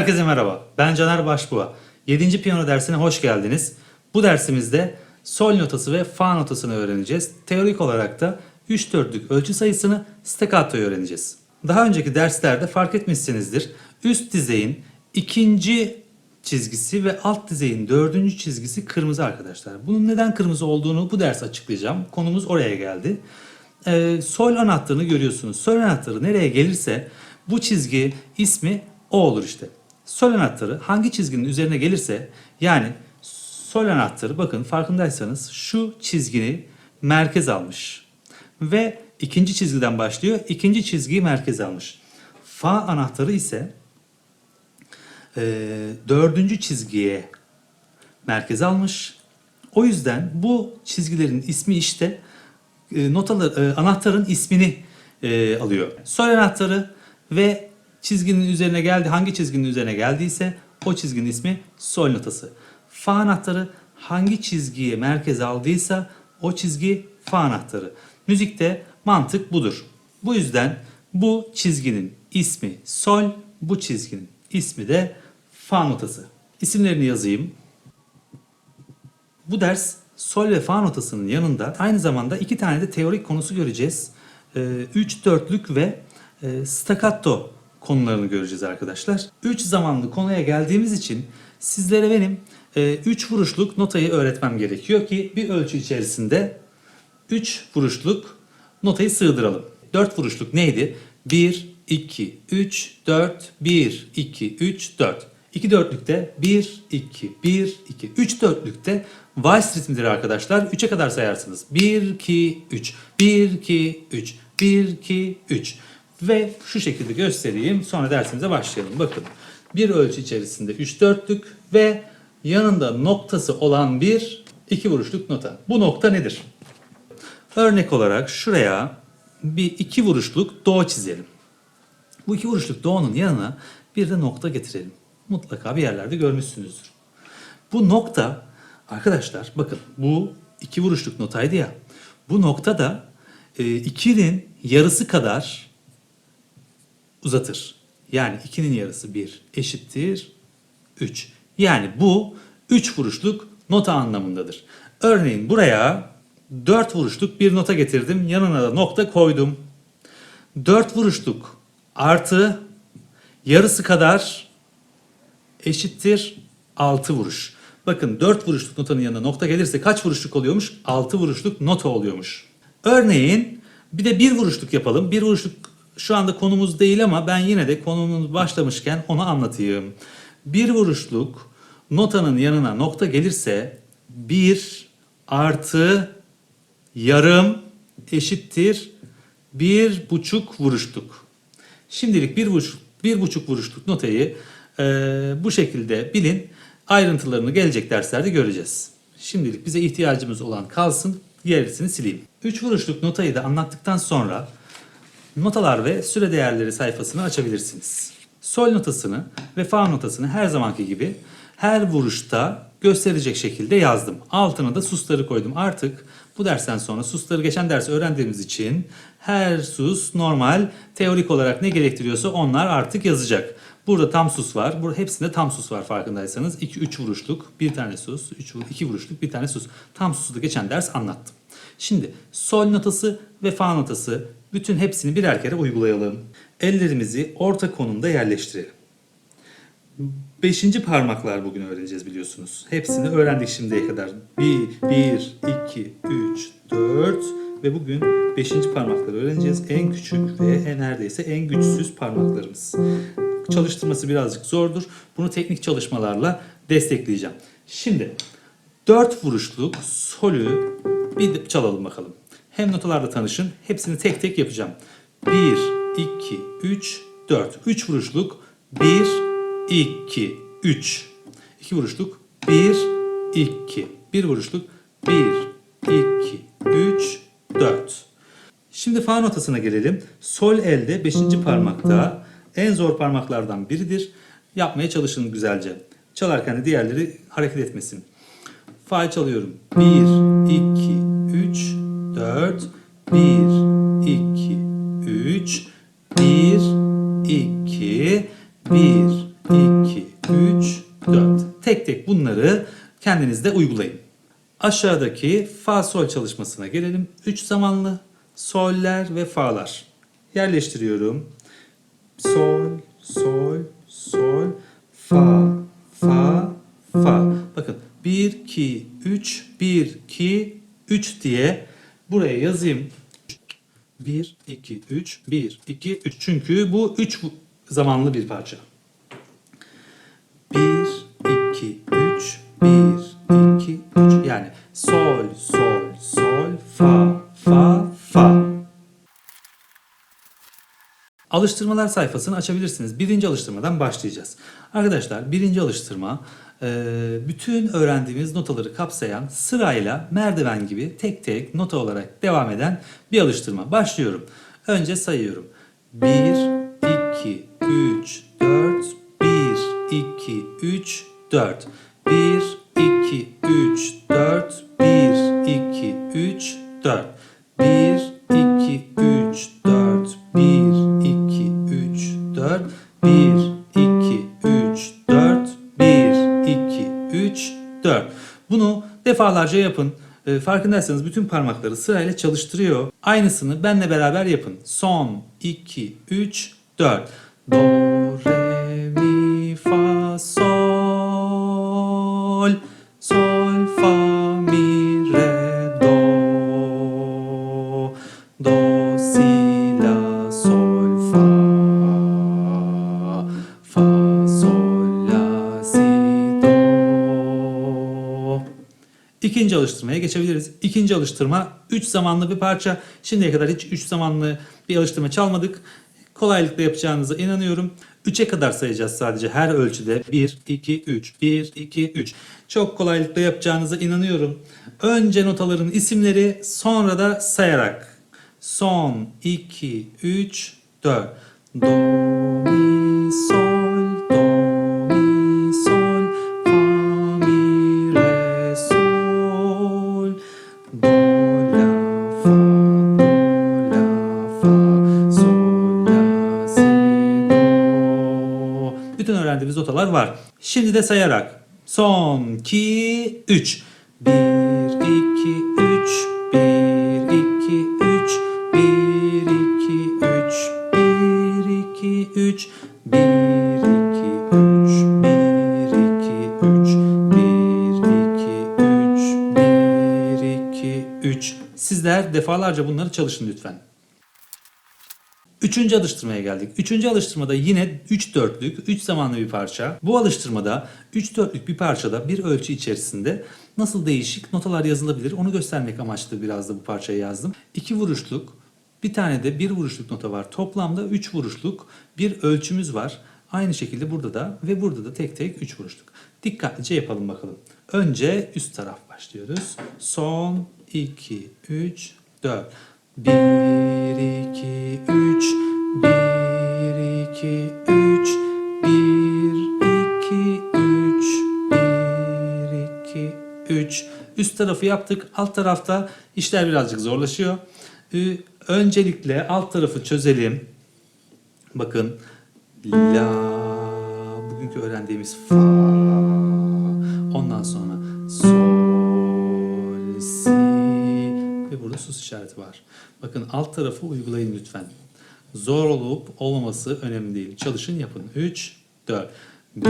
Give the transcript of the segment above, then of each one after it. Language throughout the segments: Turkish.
Herkese merhaba. Ben Caner Başbuğa. 7. piyano dersine hoş geldiniz. Bu dersimizde sol notası ve fa notasını öğreneceğiz. Teorik olarak da 3 dörtlük ölçü sayısını staccato'yu öğreneceğiz. Daha önceki derslerde fark etmişsinizdir. Üst dizeyin ikinci çizgisi ve alt dizeyin dördüncü çizgisi kırmızı arkadaşlar. Bunun neden kırmızı olduğunu bu ders açıklayacağım. Konumuz oraya geldi. Ee, sol anahtarını görüyorsunuz. Sol anahtarı nereye gelirse bu çizgi ismi o olur işte. Sol anahtarı hangi çizginin üzerine gelirse yani sol anahtarı bakın farkındaysanız şu çizgini merkez almış. Ve ikinci çizgiden başlıyor. ikinci çizgiyi merkez almış. Fa anahtarı ise e, dördüncü çizgiye merkez almış. O yüzden bu çizgilerin ismi işte e, notalar, e, anahtarın ismini e, alıyor. Sol anahtarı ve çizginin üzerine geldi. Hangi çizginin üzerine geldiyse o çizginin ismi sol notası. Fa anahtarı hangi çizgiye merkez aldıysa o çizgi fa anahtarı. Müzikte mantık budur. Bu yüzden bu çizginin ismi sol, bu çizginin ismi de fa notası. İsimlerini yazayım. Bu ders sol ve fa notasının yanında aynı zamanda iki tane de teorik konusu göreceğiz. 3 dörtlük ve e, staccato konularını göreceğiz arkadaşlar. 3 zamanlı konuya geldiğimiz için sizlere benim 3 vuruşluk notayı öğretmem gerekiyor ki bir ölçü içerisinde 3 vuruşluk notayı sığdıralım. 4 vuruşluk neydi? 1, 2, 3, 4, 1, 2, 3, 4. 2 dörtlükte 1, 2, 1, 2, 3 dörtlükte vals ritmidir arkadaşlar. 3'e kadar sayarsınız. 1, 2, 3, 1, 2, 3, 1, 2, 3. Ve şu şekilde göstereyim. Sonra dersimize başlayalım. Bakın bir ölçü içerisinde 3 dörtlük ve yanında noktası olan bir iki vuruşluk nota. Bu nokta nedir? Örnek olarak şuraya bir iki vuruşluk do çizelim. Bu iki vuruşluk do'nun yanına bir de nokta getirelim. Mutlaka bir yerlerde görmüşsünüzdür. Bu nokta arkadaşlar bakın bu iki vuruşluk notaydı ya. Bu nokta da e, ikinin yarısı kadar uzatır. Yani 2'nin yarısı 1 eşittir 3. Yani bu 3 vuruşluk nota anlamındadır. Örneğin buraya 4 vuruşluk bir nota getirdim. Yanına da nokta koydum. 4 vuruşluk artı yarısı kadar eşittir 6 vuruş. Bakın 4 vuruşluk notanın yanına nokta gelirse kaç vuruşluk oluyormuş? 6 vuruşluk nota oluyormuş. Örneğin bir de 1 vuruşluk yapalım. 1 vuruşluk şu anda konumuz değil ama ben yine de konumuz başlamışken onu anlatayım. 1 vuruşluk notanın yanına nokta gelirse 1 artı yarım eşittir bir buçuk vuruşluk. Şimdilik bir buçuk, bir buçuk vuruşluk notayı e, bu şekilde bilin. Ayrıntılarını gelecek derslerde göreceğiz. Şimdilik bize ihtiyacımız olan kalsın. Gerisini sileyim. 3 vuruşluk notayı da anlattıktan sonra notalar ve süre değerleri sayfasını açabilirsiniz. Sol notasını ve fa notasını her zamanki gibi her vuruşta gösterecek şekilde yazdım. Altına da susları koydum. Artık bu dersten sonra susları geçen ders öğrendiğimiz için her sus normal teorik olarak ne gerektiriyorsa onlar artık yazacak. Burada tam sus var. Burada hepsinde tam sus var farkındaysanız. 2 3 vuruşluk, bir tane sus, 3 2 vuruşluk, bir tane sus. Tam susu da geçen ders anlattım. Şimdi sol notası ve fa notası bütün hepsini birer kere uygulayalım. Ellerimizi orta konumda yerleştirelim. Beşinci parmaklar bugün öğreneceğiz biliyorsunuz. Hepsini öğrendik şimdiye kadar. 1, 1, 2, 3, 4 ve bugün beşinci parmakları öğreneceğiz. En küçük ve neredeyse en güçsüz parmaklarımız. Çalıştırması birazcık zordur. Bunu teknik çalışmalarla destekleyeceğim. Şimdi 4 vuruşluk solü bir çalalım bakalım. Hem notalarla tanışın. Hepsini tek tek yapacağım. 1, 2, 3, 4. 3 vuruşluk 1, 2, 3. 2 vuruşluk 1, 2. 1 vuruşluk 1, 2, 3, 4. Şimdi fa notasına gelelim. Sol elde 5. parmakta en zor parmaklardan biridir. Yapmaya çalışın güzelce. Çalarken de diğerleri hareket etmesin. Fa çalıyorum. 1, 2, 3, 4. 1, 2, 3. 1, 2, 1, 2, tek tek bunları kendiniz de uygulayın. Aşağıdaki fa sol çalışmasına gelelim. 3 zamanlı soller ve fa'lar. Yerleştiriyorum. Sol, sol, sol, fa, fa, fa. Bakın 1, 2, 3, 1, 2, 3 diye buraya yazayım. 1, 2, 3, 1, 2, 3. Çünkü bu 3 zamanlı bir parça. 1, 2, 3, 1, Alıştırmalar sayfasını açabilirsiniz. Birinci alıştırmadan başlayacağız. Arkadaşlar birinci alıştırma e, bütün öğrendiğimiz notaları kapsayan sırayla merdiven gibi tek tek nota olarak devam eden bir alıştırma. Başlıyorum. Önce sayıyorum. 1, 2, 3, 4, 1, 2, 3, 4. 1, 2, 3, 4, 1, 2, 3, 4. 1, defalarca yapın. E, farkındaysanız bütün parmakları sırayla çalıştırıyor. Aynısını benle beraber yapın. Son, 2, 3, 4. Do, re, İkinci alıştırmaya geçebiliriz. İkinci alıştırma 3 zamanlı bir parça. Şimdiye kadar hiç 3 zamanlı bir alıştırma çalmadık. Kolaylıkla yapacağınıza inanıyorum. 3'e kadar sayacağız sadece her ölçüde. 1, 2, 3, 1, 2, 3. Çok kolaylıkla yapacağınıza inanıyorum. Önce notaların isimleri sonra da sayarak. Son, 2, 3, 4. Do, Bütün öğrendiğimiz notalar var. Şimdi de sayarak. Son, 2, 3. 1, 2, 3, Defalarca bunları çalışın lütfen. Üçüncü alıştırmaya geldik. Üçüncü alıştırmada yine 3 dörtlük, 3 zamanlı bir parça. Bu alıştırmada 3 dörtlük bir parçada bir ölçü içerisinde nasıl değişik notalar yazılabilir onu göstermek amaçlı biraz da bu parçayı yazdım. 2 vuruşluk, bir tane de bir vuruşluk nota var. Toplamda 3 vuruşluk bir ölçümüz var. Aynı şekilde burada da ve burada da tek tek 3 vuruşluk. Dikkatlice yapalım bakalım. Önce üst taraf başlıyoruz. Son 2, 3, 4. 1, 2, 3, 1, 2, 3, 1, 2, 3, 1, 2, 3. Üst tarafı yaptık. Alt tarafta işler birazcık zorlaşıyor. Öncelikle alt tarafı çözelim. Bakın. La. Bugünkü öğrendiğimiz fa. Ondan sonra burada sus işareti var. Bakın alt tarafı uygulayın lütfen. Zor olup olmaması önemli değil. Çalışın yapın. 3, 4. 1, 2,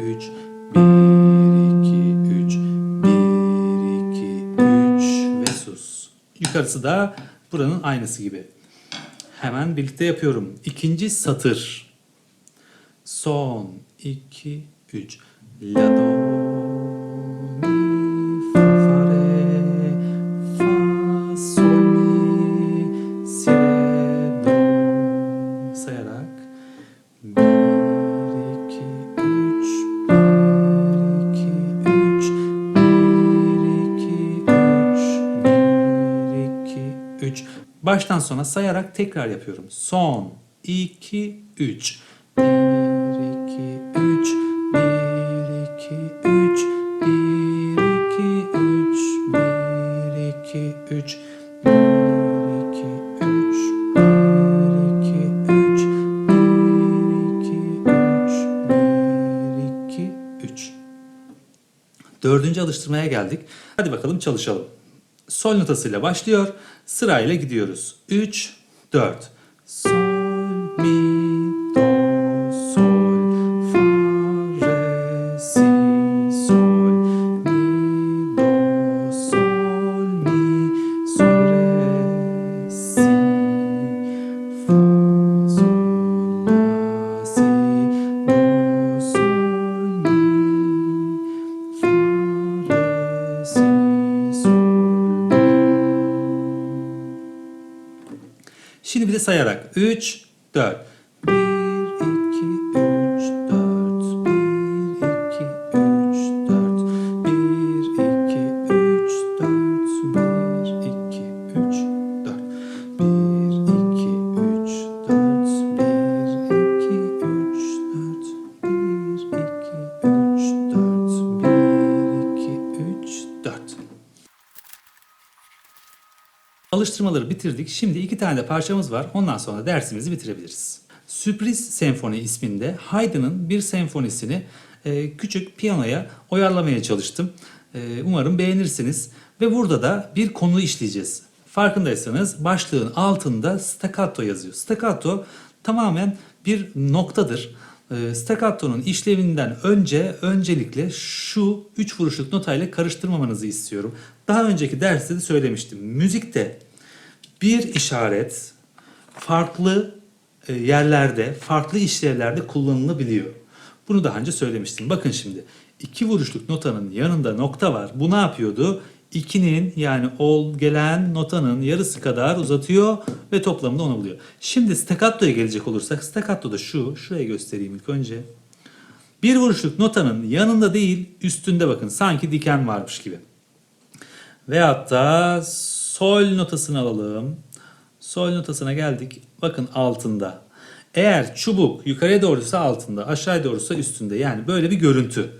3, 1, 2, 3, 1, 2, 3 ve sus. Yukarısı da buranın aynısı gibi. Hemen birlikte yapıyorum. İkinci satır. Son, 2, 3. La, do, sona sayarak tekrar yapıyorum. Son, 2, 3. 1, 2, 3, 1, 2, 3, 1, 2, 3, 1, 2, 3, 1, 2, 3, 1, 2, 3, 1, 2, 3, 1, 2, ikinci alıştırmaya geldik. Hadi bakalım çalışalım. Sol notasıyla başlıyor. Sırayla gidiyoruz. 3, 4. Sol, mi, sayarak 3 4 Alıştırmaları bitirdik. Şimdi iki tane de parçamız var. Ondan sonra dersimizi bitirebiliriz. Sürpriz Senfoni isminde Haydn'ın bir senfonisini e, küçük piyanoya oyarlamaya çalıştım. E, umarım beğenirsiniz. Ve burada da bir konu işleyeceğiz. Farkındaysanız başlığın altında staccato yazıyor. Staccato tamamen bir noktadır. E, Staccato'nun işlevinden önce öncelikle şu üç vuruşluk notayla karıştırmamanızı istiyorum. Daha önceki derste de söylemiştim. Müzikte bir işaret farklı e, yerlerde, farklı işlevlerde kullanılabiliyor. Bunu daha önce söylemiştim. Bakın şimdi iki vuruşluk notanın yanında nokta var. Bu ne yapıyordu? 2'nin yani ol gelen notanın yarısı kadar uzatıyor ve toplamında onu buluyor. Şimdi staccato'ya gelecek olursak staccato da şu. Şuraya göstereyim ilk önce. Bir vuruşluk notanın yanında değil üstünde bakın sanki diken varmış gibi. Veyahut da sol notasını alalım. Sol notasına geldik. Bakın altında. Eğer çubuk yukarıya doğruysa altında, aşağıya doğruysa üstünde. Yani böyle bir görüntü.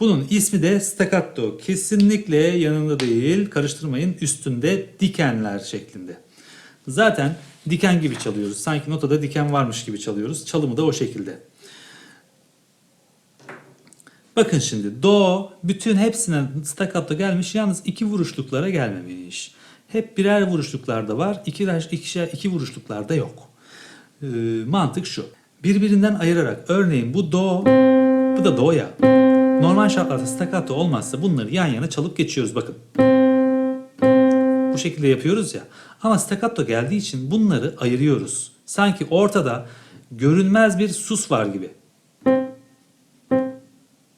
Bunun ismi de staccato. Kesinlikle yanında değil, karıştırmayın. Üstünde dikenler şeklinde. Zaten diken gibi çalıyoruz. Sanki notada diken varmış gibi çalıyoruz. Çalımı da o şekilde. Bakın şimdi do bütün hepsine staccato gelmiş yalnız iki vuruşluklara gelmemiş. Hep birer vuruşluklarda var. iki, ikişer, iki vuruşluklarda yok. Ee, mantık şu. Birbirinden ayırarak örneğin bu do bu da do ya. Normal şartlarda staccato olmazsa bunları yan yana çalıp geçiyoruz bakın. Bu şekilde yapıyoruz ya. Ama staccato geldiği için bunları ayırıyoruz. Sanki ortada görünmez bir sus var gibi.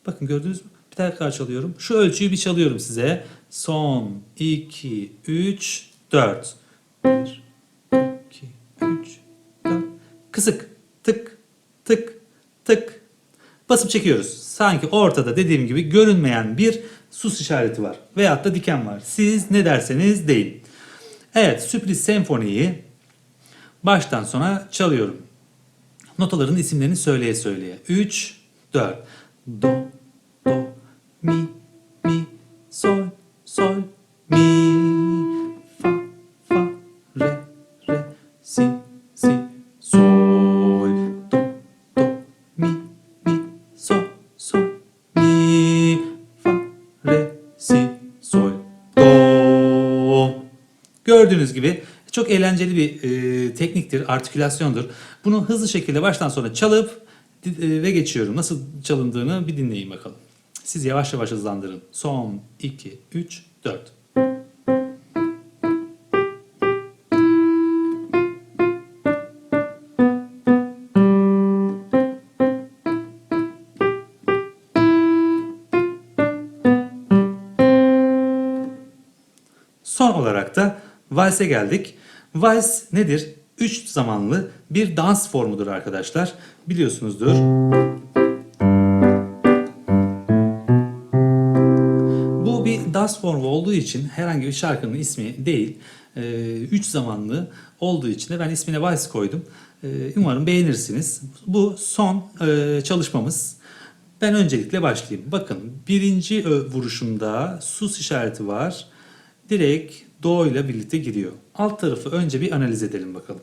Bakın gördünüz mü? Bir tekrar çalıyorum. Şu ölçüyü bir çalıyorum size. Son, 2, 3, 4. 1, 2, 3, 4. Kısık. Tık, tık, tık. Basıp çekiyoruz. Sanki ortada dediğim gibi görünmeyen bir sus işareti var. Veyahut da diken var. Siz ne derseniz deyin. Evet, sürpriz senfoniyi baştan sona çalıyorum. Notaların isimlerini söyleye söyleye. 3, 4. Do, do, mi, mi, sol, sol, mi, fa, fa, re, re, si, si, sol, do, do, mi, mi, sol, sol, mi, fa, re, si, sol, do. Gördüğünüz gibi çok eğlenceli bir e, tekniktir, artikülasyondur. Bunu hızlı şekilde baştan sona çalıp e, ve geçiyorum. Nasıl çalındığını bir dinleyin bakalım. Siz yavaş yavaş hızlandırın. Son, 2, 3, 4. Son olarak da valse geldik. Vals nedir? Üç zamanlı bir dans formudur arkadaşlar. Biliyorsunuzdur. Dans formu olduğu için herhangi bir şarkının ismi değil. Ee, üç zamanlı olduğu için de ben ismine vals koydum. Ee, umarım beğenirsiniz. Bu son e, çalışmamız. Ben öncelikle başlayayım. Bakın birinci ö- vuruşumda sus işareti var. Direkt do ile birlikte giriyor. Alt tarafı önce bir analiz edelim bakalım.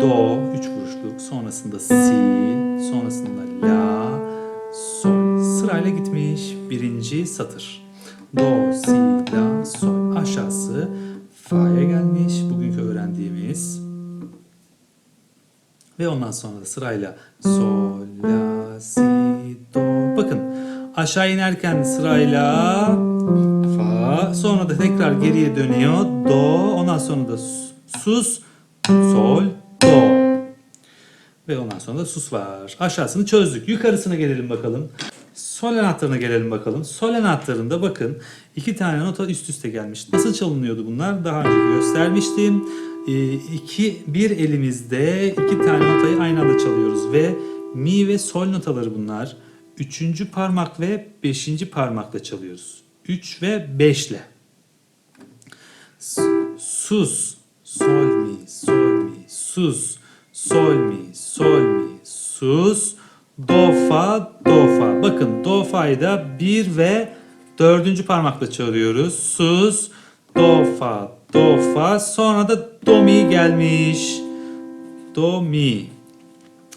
Do, üç vuruşluk, sonrasında si, sonrasında la, sol. Sırayla gitmiş birinci satır. Do, si, la, sol. Aşağısı fa'ya gelmiş. Bugünkü öğrendiğimiz. Ve ondan sonra da sırayla sol, la, si, do. Bakın aşağı inerken sırayla fa. Sonra da tekrar geriye dönüyor. Do. Ondan sonra da sus, sol, do. Ve ondan sonra da sus var. Aşağısını çözdük. Yukarısına gelelim bakalım. Sol anahtarına gelelim bakalım. Sol anahtarında bakın iki tane nota üst üste gelmiş. Nasıl çalınıyordu bunlar? Daha önce göstermiştim. Ee, iki, bir elimizde iki tane notayı aynı anda çalıyoruz ve mi ve sol notaları bunlar. Üçüncü parmak ve beşinci parmakla çalıyoruz. Üç ve beşle. Sus, sol mi, sol mi, sus, sol mi, sol mi, sus, do fa, do fa. Bakın do fa'yı da bir ve dördüncü parmakla çalıyoruz. Sus, do fa, do fa. Sonra da do mi gelmiş. Do mi.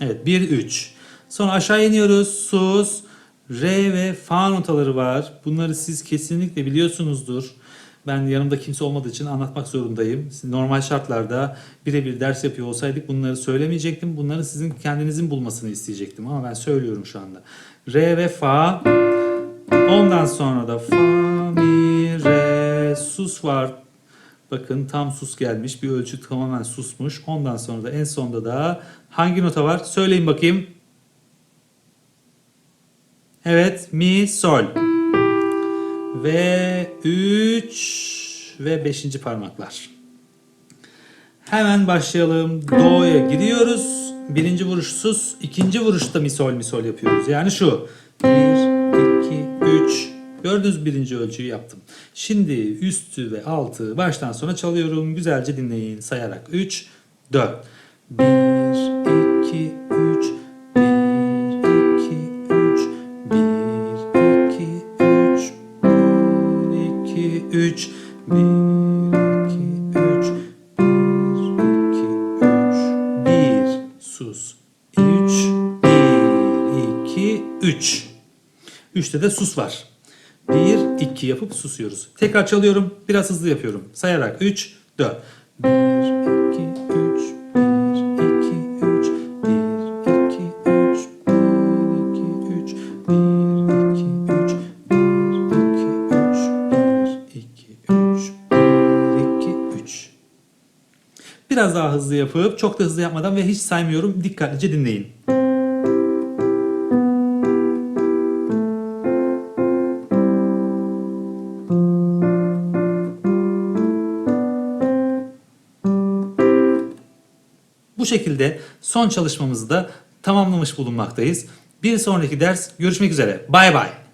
Evet 1 3. Sonra aşağı iniyoruz. Sus, re ve fa notaları var. Bunları siz kesinlikle biliyorsunuzdur. Ben yanımda kimse olmadığı için anlatmak zorundayım. Normal şartlarda birebir ders yapıyor olsaydık bunları söylemeyecektim. Bunları sizin kendinizin bulmasını isteyecektim ama ben söylüyorum şu anda. Re ve fa. Ondan sonra da fa, mi, re, sus var. Bakın tam sus gelmiş. Bir ölçü tamamen susmuş. Ondan sonra da en sonda da hangi nota var? Söyleyin bakayım. Evet, mi, sol. Ve 3 ve 5. parmaklar. Hemen başlayalım. Do'ya gidiyoruz. Birinci vuruş sus. ikinci vuruşta mi sol mi sol yapıyoruz. Yani şu. 1, 2, 3. Gördünüz birinci ölçüyü yaptım. Şimdi üstü ve altı baştan sona çalıyorum. Güzelce dinleyin sayarak. 3, 4. 1, 2, 3. 3'te de sus var. 1, 2 yapıp susuyoruz. Tekrar çalıyorum. Biraz hızlı yapıyorum. Sayarak 3, 4. 1, 2, 3, 1, 2, 3, 1, 2, 3, 1, 2, 3, 1, 2, 3, 1, 2, 3, 1, 2, 3, 1, 2, 3. Biraz daha hızlı yapıp çok da hızlı yapmadan ve hiç saymıyorum. Dikkatlice dinleyin. Şekilde son çalışmamızı da tamamlamış bulunmaktayız. Bir sonraki ders görüşmek üzere. Bay bay.